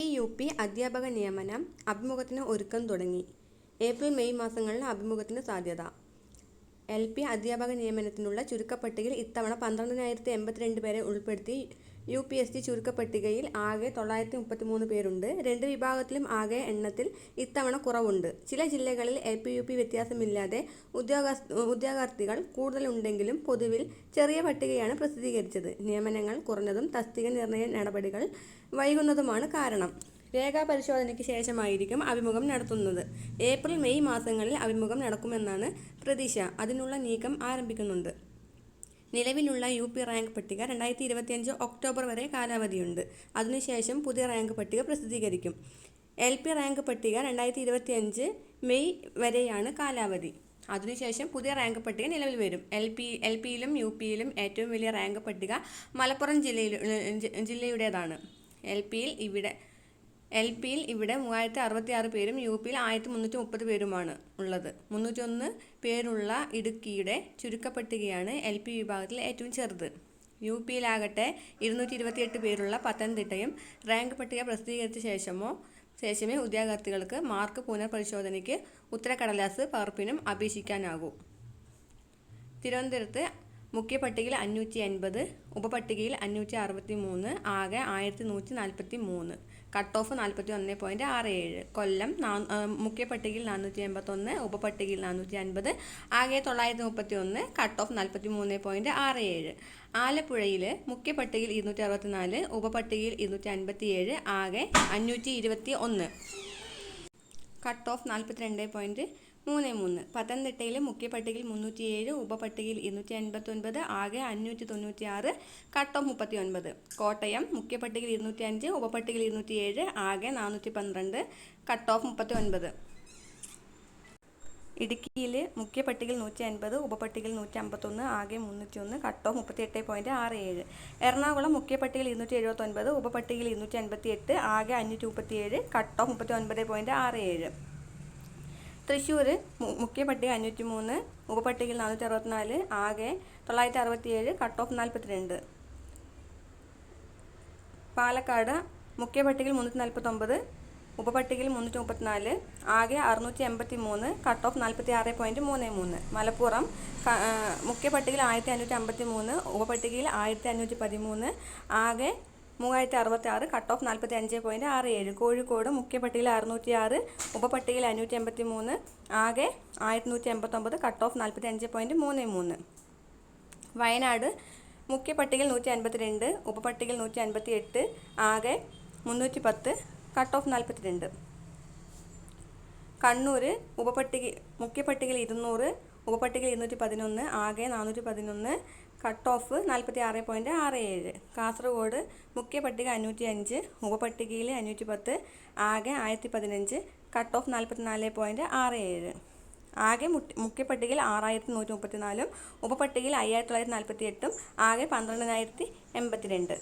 U P അധ്യാപക നിയമനം അഭിമുഖത്തിന് ഒരുക്കം തുടങ്ങി. ഏപ്രിൽ മെയ് മാസങ്ങളിൽ അഭിമുഖത്തിന് സാധ്യത. എൽ പി അധ്യാപക നിയമനത്തിനുള്ള ചുരുക്കപ്പട്ടികയിൽ ഇത്തവണ പന്ത്രണ്ടിനായിരത്തി എൺപത്തിരണ്ട് പേരെ ഉൾപ്പെടുത്തി യു പി എസ് സി ചുരുക്കപ്പട്ടികയിൽ ആകെ തൊള്ളായിരത്തി മുപ്പത്തിമൂന്ന് പേരുണ്ട്. രണ്ട് വിഭാഗത്തിലും ആകെ എണ്ണത്തിൽ ഇത്തവണ കുറവുണ്ട്. ചില ജില്ലകളിൽ എൽ പി യു പി വ്യത്യാസമില്ലാതെ ഉദ്യോഗ ഉദ്യോഗാർത്ഥികൾ കൂടുതലുണ്ടെങ്കിലും പൊതുവിൽ ചെറിയ പട്ടികയാണ് പ്രസിദ്ധീകരിച്ചത്. നിയമനങ്ങൾ കുറഞ്ഞതും തസ്തിക നിർണയ നടപടികൾ വൈകുന്നതുമാണ് കാരണം. രേഖാ പരിശോധനയ്ക്ക് ശേഷമായിരിക്കും അഭിമുഖം നടത്തുന്നത്. ഏപ്രിൽ മെയ് മാസങ്ങളിൽ അഭിമുഖം നടക്കുമെന്നാണ് പ്രതീക്ഷ. അതിനുള്ള നീക്കം ആരംഭിക്കുന്നുണ്ട്. നിലവിലുള്ള യു പി റാങ്ക് പട്ടിക രണ്ടായിരത്തി ഇരുപത്തിയഞ്ച് ഒക്ടോബർ വരെ കാലാവധിയുണ്ട്. അതിനുശേഷം പുതിയ റാങ്ക് പട്ടിക പ്രസിദ്ധീകരിക്കും. എൽ പി റാങ്ക് പട്ടിക രണ്ടായിരത്തി ഇരുപത്തിയഞ്ച് മെയ് വരെയാണ് കാലാവധി. അതിനുശേഷം പുതിയ റാങ്ക് പട്ടിക നിലവിൽ വരും. എൽ പി എൽ പിയിലും യു പിയിലും ഏറ്റവും വലിയ റാങ്ക് പട്ടിക മലപ്പുറം ജില്ലയിൽ ജില്ലയുടേതാണ്. എൽ പിയിൽ ഇവിടെ എൽ പിയിൽ ഇവിടെ മൂവായിരത്തി അറുപത്തി ആറ് പേരും യു പിയിൽ ആയിരത്തി മുന്നൂറ്റി മുപ്പത് പേരുമാണ് ഉള്ളത്. മുന്നൂറ്റൊന്ന് പേരുള്ള ഇടുക്കിയുടെ ചുരുക്കപ്പട്ടികയാണ് എൽ പി വിഭാഗത്തിൽ ഏറ്റവും ചെറുത്. യു പിയിലാകട്ടെ ഇരുന്നൂറ്റി ഇരുപത്തിയെട്ട് പേരുള്ള പത്തനംതിട്ടയും റാങ്ക് പട്ടിക പ്രസിദ്ധീകരിച്ച ശേഷമോ ശേഷമേ ഉദ്യോഗാർത്ഥികൾക്ക് മാർക്ക് പുനഃപരിശോധനയ്ക്ക് ഉത്തരക്കടലാസ് പകർപ്പിനും അപേക്ഷിക്കാനാകൂ. തിരുവനന്തപുരത്ത് മുഖ്യ പട്ടികയിൽ അഞ്ഞൂറ്റി അൻപത് ഉപപട്ടികയിൽ അഞ്ഞൂറ്റി അറുപത്തി മൂന്ന് ആകെ ആയിരത്തി നൂറ്റി നാൽപ്പത്തി മൂന്ന് കട്ട് ഓഫ് നാൽപ്പത്തി ഒന്ന് പോയിന്റ് ആറ് ഏഴ്. കൊല്ലം മുഖ്യ പട്ടികയിൽ നാനൂറ്റി എൺപത്തൊന്ന് ഉപപട്ടികയിൽ നാനൂറ്റി അൻപത് ആകെ തൊള്ളായിരത്തി മുപ്പത്തി ഒന്ന് കട്ട് ഓഫ് നാൽപ്പത്തി മൂന്ന് പോയിന്റ് ആറ് ഏഴ്. ആലപ്പുഴയിൽ മുഖ്യ പട്ടികയിൽ ഇരുന്നൂറ്റി അറുപത്തിനാല് ഉപപട്ടികയിൽ ഇരുന്നൂറ്റി അൻപത്തി ഏഴ് ആകെ അഞ്ഞൂറ്റി ഇരുപത്തി ഒന്ന് കട്ട് ഓഫ് നാൽപ്പത്തി രണ്ട് പോയിന്റ് മൂന്ന് മൂന്ന്. പത്തനംതിട്ടയിൽ മുഖ്യ പട്ടികയിൽ മുന്നൂറ്റിയേഴ് ഉപപട്ടികയിൽ ഇരുന്നൂറ്റി അൻപത്തൊൻപത് ആകെ അഞ്ഞൂറ്റി തൊണ്ണൂറ്റി ആറ് കട്ട് മുപ്പത്തി ഒൻപത് കോട്ടയം മുഖ്യ പട്ടികയിൽ ഇരുന്നൂറ്റി അഞ്ച് ഉപപട്ടികയിൽ ഇരുന്നൂറ്റി ഏഴ് ആകെ നാനൂറ്റി പന്ത്രണ്ട് കട്ട് ഓഫ് മുപ്പത്തി ഒൻപത് ഇടുക്കിയിൽ മുഖ്യ പട്ടികയിൽ നൂറ്റി അൻപത് ഉപപട്ടികയിൽ നൂറ്റി അമ്പത്തൊന്ന് ആകെ മുന്നൂറ്റി ഒന്ന് കട്ട് ഓഫ് മുപ്പത്തി എട്ട് പോയിന്റ് ആറ് ഏഴ്. എറണാകുളം മുഖ്യ പട്ടികയിൽ ഇരുന്നൂറ്റി എഴുപത്തൊൻപത് ഉപപട്ടികയിൽ ഇരുന്നൂറ്റി അൻപത്തി എട്ട് ആകെ അഞ്ഞൂറ്റി മുപ്പത്തി ഏഴ് കട്ട് ഓഫ് മുപ്പത്തി ഒൻപത് പോയിന്റ് ആറ് ഏഴ്. തൃശ്ശൂർ മുഖ്യ പട്ടിക അഞ്ഞൂറ്റി മൂന്ന് ഉപപട്ടികയിൽ നാനൂറ്റി അറുപത്തിനാല് ആകെ തൊള്ളായിരത്തി അറുപത്തിയേഴ് കട്ട് ഓഫ് നാൽപ്പത്തിരണ്ട്. പാലക്കാട് മുഖ്യ പട്ടികയിൽ മുന്നൂറ്റി നാൽപ്പത്തൊമ്പത് ഉപപട്ടികയിൽ മുന്നൂറ്റി മുപ്പത്തിനാല് ആകെ അറുന്നൂറ്റി എൺപത്തി മൂന്ന് കട്ട് ഓഫ് നാൽപ്പത്തി ആറ് പോയിന്റ് മൂന്ന് മൂന്ന്. മലപ്പുറം മുഖ്യ പട്ടികയിൽ ആയിരത്തി അഞ്ഞൂറ്റി അമ്പത്തി മൂന്ന് ഉപപട്ടികയിൽ ആയിരത്തി അഞ്ഞൂറ്റി പതിമൂന്ന് ആകെ മൂവായിരത്തി അറുപത്തി ആറ് കട്ട് ഓഫ് നാൽപ്പത്തി അഞ്ച് പോയിന്റ് ആറ് ഏഴ്. കോഴിക്കോട് മുഖ്യപട്ടിയിൽ അറുന്നൂറ്റി ആറ് ഉപപട്ടികയിൽ അഞ്ഞൂറ്റി എൺപത്തി മൂന്ന് ആകെ ആയിരത്തി എൺപത്തൊമ്പത് കട്ട് ഓഫ് നാൽപ്പത്തി അഞ്ച് പോയിന്റ് മൂന്ന് മൂന്ന്. വയനാട് മുഖ്യപട്ടികയിൽ നൂറ്റി അൻപത്തി രണ്ട് ഉപപട്ടികയിൽ നൂറ്റി അൻപത്തി എട്ട് ആകെ മുന്നൂറ്റി പത്ത് കട്ട് ഓഫ് നാൽപ്പത്തി രണ്ട് കണ്ണൂർ ഉപപട്ടിക മുഖ്യപട്ടികയിൽ ഇരുന്നൂറ് ഉപപട്ടികയിൽ ഇരുന്നൂറ്റി പതിനൊന്ന് ആകെ നാനൂറ്റി പതിനൊന്ന് കട്ട് ഓഫ് നാൽപ്പത്തി ആറ് പോയിന്റ് ആറ് ഏഴ്. കാസർഗോഡ് മുഖ്യ പട്ടിക അഞ്ഞൂറ്റി അഞ്ച് ഉപപട്ടികയിൽ അഞ്ഞൂറ്റി പത്ത് ആകെ ആയിരത്തി പതിനഞ്ച് കട്ട് ഓഫ് നാൽപ്പത്തി നാല് പോയിന്റ് ആറ് ഏഴ്. ആകെ മുഖ്യ പട്ടികയിൽ ആറായിരത്തി നൂറ്റി മുപ്പത്തി നാലും ഉപപട്ടികയിൽ അയ്യായിരത്തി തൊള്ളായിരത്തി നാൽപ്പത്തി എട്ടും ആകെ പന്ത്രണ്ടിനായിരത്തി എൺപത്തി രണ്ട്